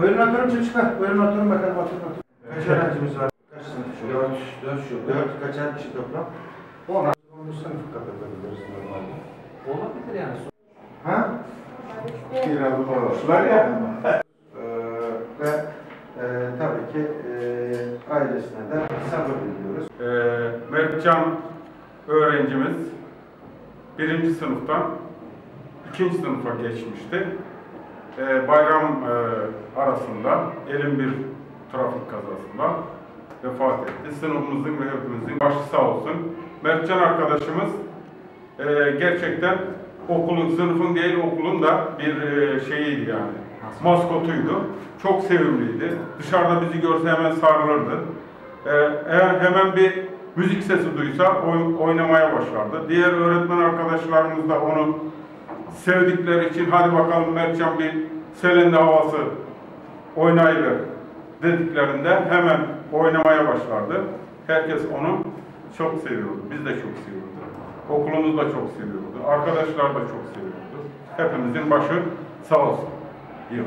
Buyurun oturun çocuklar. Buyurun oturun bakalım oturun oturun. Kaç öğrencimiz var? Kaç sınıf şu? Dört. Dört şu. Dört. Kaçar kişi toplam? On. On sınıf kapatabiliriz normalde. Olabilir yani. Ha? Kiralık oluşlar ya. Ee, ve e, tabii ki e, ailesine de sabır diliyoruz. Ee, Mertcan öğrencimiz birinci sınıftan ikinci sınıfa geçmişti. Ee, bayram e, arasında elin bir trafik kazasında vefat etti. Sınıfımızın ve hepimizin başı sağ olsun. Mertcan arkadaşımız e, gerçekten okulun, sınıfın değil okulun da bir e, şeyiydi yani. Maskotuydu. Çok sevimliydi. Dışarıda bizi görse hemen sarılırdı. Ee, eğer hemen bir müzik sesi duysa oy- oynamaya başlardı. Diğer öğretmen arkadaşlarımız da onu sevdikleri için hadi bakalım Mertcan bir selende havası oynayıver dediklerinde hemen oynamaya başlardı. Herkes onu çok seviyordu. Biz de çok seviyorduk. Okulumuz da çok seviyordu. Arkadaşlar da çok seviyordu. Hepimizin başı sağ olsun. İyi.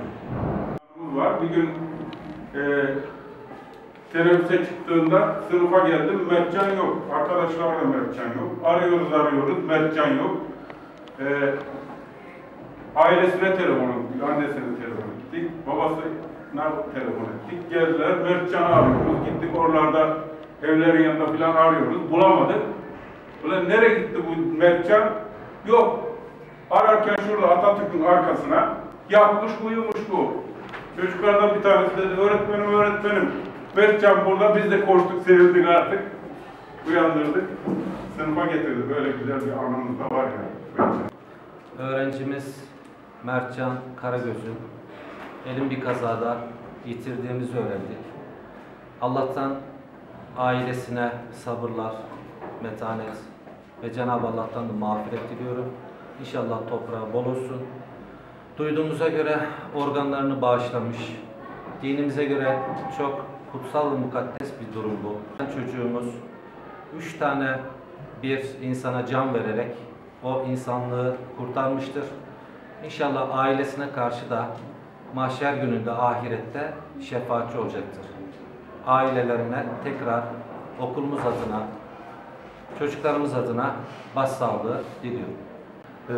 var. Bir gün e, teneffüse çıktığında sınıfa geldim. Mertcan yok. Arkadaşlar da Mertcan yok. Arıyoruz arıyoruz. Mertcan yok. E, ailesine telefon annesine telefon ettik. Babasına telefon ettik. Geldiler. Mertcan'ı arıyoruz. Gittik oralarda evlerin yanında falan arıyoruz. Bulamadık. Ulan nereye gitti bu Mertcan? Yok. Ararken şurada Atatürk'ün arkasına yatmış uyumuş bu. Çocuklardan bir tanesi dedi, öğretmenim öğretmenim. Mertcan burada, biz de koştuk, sevindik artık. Uyandırdık, sınıfa getirdi. Böyle güzel bir anımız da var yani. Mertcan. Öğrencimiz Mertcan Karagöz'ün elin bir kazada yitirdiğimizi öğrendik. Allah'tan ailesine sabırlar, metanet ve Cenab-ı Allah'tan da mağfiret diliyorum. İnşallah toprağı bol olsun. Duyduğumuza göre organlarını bağışlamış. Dinimize göre çok kutsal ve mukaddes bir durum bu. Çocuğumuz üç tane bir insana can vererek o insanlığı kurtarmıştır. İnşallah ailesine karşı da mahşer gününde ahirette şefaatçi olacaktır. Ailelerine tekrar okulumuz adına, çocuklarımız adına başsağlığı diliyorum. Ee,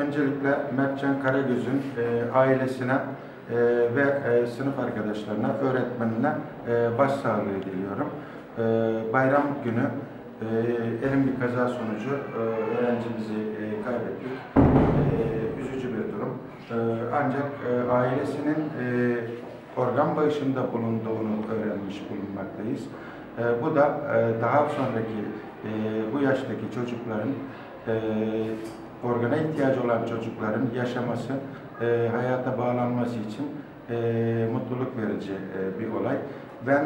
öncelikle Mertcan Karagöz'ün e, ailesine e, ve e, sınıf arkadaşlarına, öğretmenine e, başsağlığı diliyorum. E, bayram günü e, elim bir kaza sonucu e, öğrencimizi e, kaybettik. E, ancak e, ailesinin e, organ bağışında bulunduğunu öğrenmiş bulunmaktayız. E, bu da daha sonraki bu yaştaki çocukların organa ihtiyacı olan çocukların yaşaması, hayata bağlanması için mutluluk verici bir olay. Ben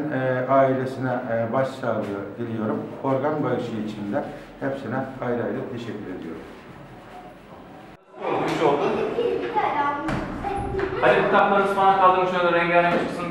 ailesine başsağlığı diliyorum. Organ bağışı için de hepsine ayrı ayrı teşekkür ediyorum. Üç oldu. Hadi kitapları ıspanak kaldırın şöyle rengarenk çıksın